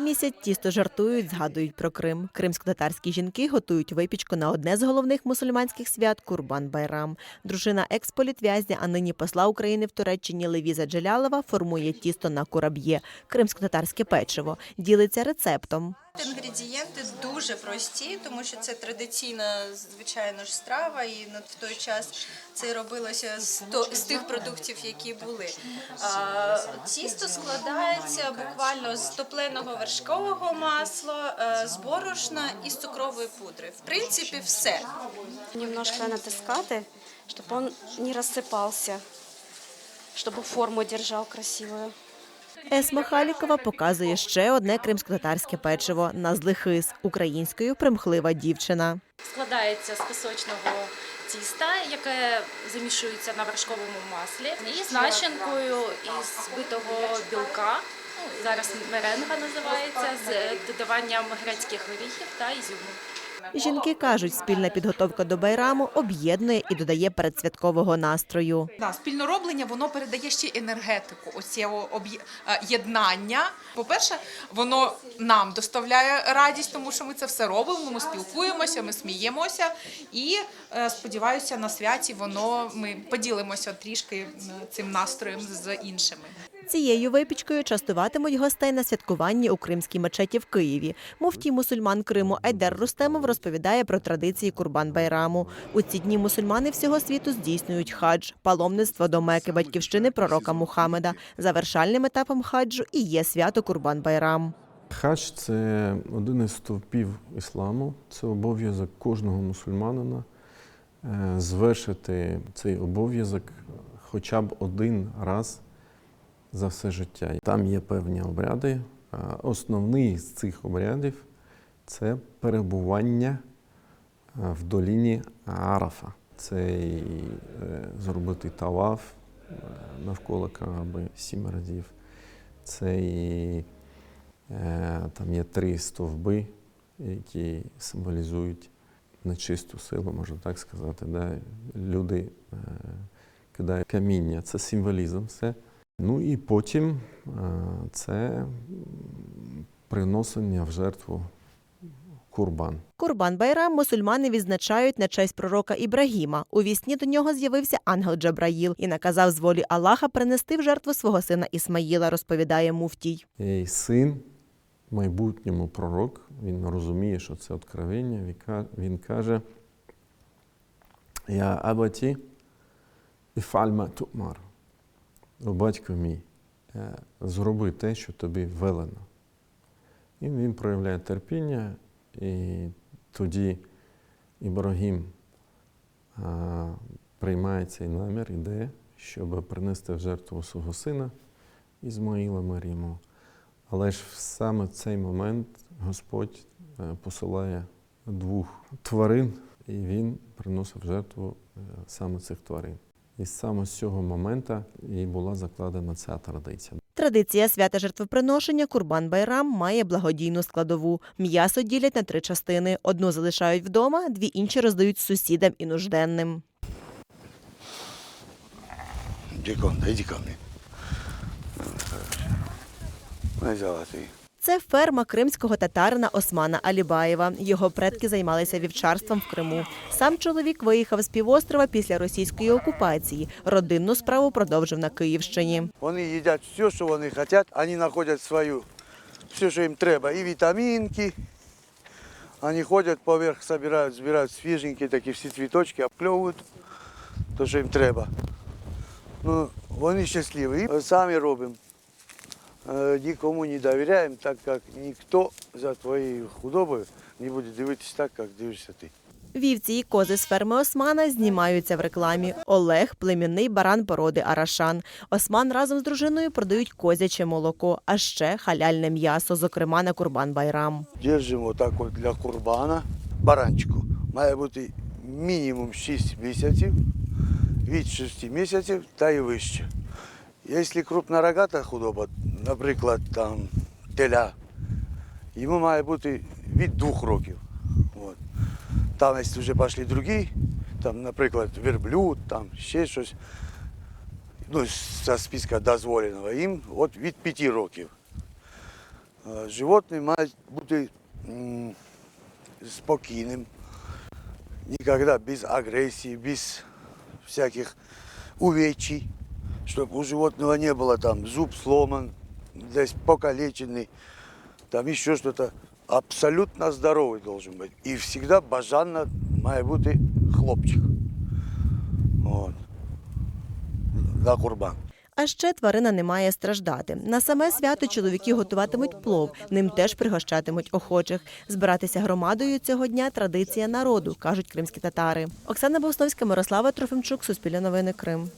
Місяць тісто жартують, згадують про Крим. Кримсько-татарські жінки готують випічку на одне з головних мусульманських свят Курбан Байрам. Дружина екс-політв'язня, а нині посла України в Туреччині Левіза Джелялова формує тісто на кураб'є, кримсько-татарське печиво. Ділиться рецептом. Інгредієнти дуже прості, тому що це традиційна, звичайно ж, страва, і на в той час це робилося з, то, з тих продуктів, які були. А, тісто складається буквально з топленого вершкового масла, е, з борошна і з цукрової пудри. В принципі, все. Немножко натискати, чтобы он не рассыпался, чтобы форму держал красивую. Есма Халікова показує ще одне кримсько-татарське печиво назлихис українською примхлива дівчина. складається з пісочного тіста, яке замішується на вершковому маслі, і з начинкою із збитого білка. Зараз меренга називається з додаванням грецьких горіхів та ізюму. Жінки кажуть, спільна підготовка до байраму об'єднує і додає передсвяткового настрою. Да, спільне роблення воно передає ще енергетику, оцього об'є- е, єднання. По-перше, воно нам доставляє радість, тому що ми це все робимо. Ми спілкуємося, ми сміємося, і е, сподіваюся, на святі воно ми поділимося трішки цим настроєм з іншими. Цією випічкою частуватимуть гостей на святкуванні у кримській мечеті в Києві. Муфтій мусульман Криму Айдер Рустемов розповідає про традиції Курбан Байраму. У ці дні мусульмани всього світу здійснюють хадж – паломництво до Меки, батьківщини пророка Мухаммеда. Завершальним етапом хаджу і є свято Курбан Байрам. Хадж це один із стовпів ісламу. Це обов'язок кожного мусульманина е, звершити цей обов'язок хоча б один раз за все життя. Там є певні обряди. Основний з цих обрядів це перебування е, в доліні Арафа. Це і е, зробити таваф е, навколо Кааби сім разів. Це Там є три стовби, які символізують нечисту силу, можна так сказати. Да? Люди кидають каміння, це символізм все. Ну і потім це приносення в жертву курбан. Курбан Байрам мусульмани відзначають на честь пророка Ібрагіма. У вісні до нього з'явився ангел Джабраїл і наказав з волі Аллаха принести в жертву свого сина Ісмаїла, розповідає муфтій. І син, майбутньому пророк, він розуміє, що це откровення. Він каже: Я абаті іфальма тумар. О батько мій, е, зроби те, що тобі велено. І він проявляє терпіння, і тоді Ібрагім приймає цей намір, іде, щоб принести в жертву свого сина Ізмаїла Маріму. Але ж саме цей момент Господь е, посилає двох тварин, і він приносив жертву е, саме цих тварин. І саме з цього моменту і була закладена ця традиція. Традиція свята жертвоприношення Курбан Байрам має благодійну складову. М'ясо ділять на три частини: одну залишають вдома, дві інші роздають сусідам і нужденним. Дикон, дай ко мне. Ну, взяла. Це ферма кримського татарина Османа Алібаєва. Його предки займалися вівчарством в Криму. Сам чоловік виїхав з півострова після російської окупації. Родинну справу продовжив на Київщині. Вони їдять все, що вони хочуть, вони знаходять свою, все, що їм треба. І вітамінки. Вони ходять поверх, збирають, збирають свіженькі такі всі цвіточки, обкльовують то, що їм треба. Ну, вони щасливі. Самі робимо. Е, Нікому не довіряємо, так як ніхто за твоєю худобою не буде дивитися так, як дивишся ти. Вівці і кози з ферми Османа знімаються в рекламі. Олег племінний баран породи Арашан. Осман разом з дружиною продають козяче молоко, а ще халяльне м'ясо, зокрема на Курбан Байрам. Держимо так от для курбана баранчику. Має бути мінімум 6 місяців, від 6 місяців та й вище. Якщо крупна рогата худоба, наприклад, там теля, йому має бути від 2 років. От. Там, якщо вже пішли другі, там, наприклад, верблюд, там ще щось, ну, з списка дозволеного, їм от від 5 років. Е, Животне має бути м, спокійним, ніколи без агресії, без всяких увечий, щоб у животного не було там зуб сломан, Десь покалечений, там еще что-то. Абсолютно здоровий должен бути. І завжди бажано має бути хлопчик. От. На курбан. А ще тварина не має страждати. На саме свято чоловіки готуватимуть плов, ним теж пригощатимуть охочих. Збиратися громадою цього дня традиція народу, кажуть кримські татари. Оксана Босновська, Мирослава Трофимчук, Суспільне новини Крим.